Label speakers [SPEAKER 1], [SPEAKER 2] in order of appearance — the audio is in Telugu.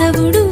[SPEAKER 1] వాసవుడు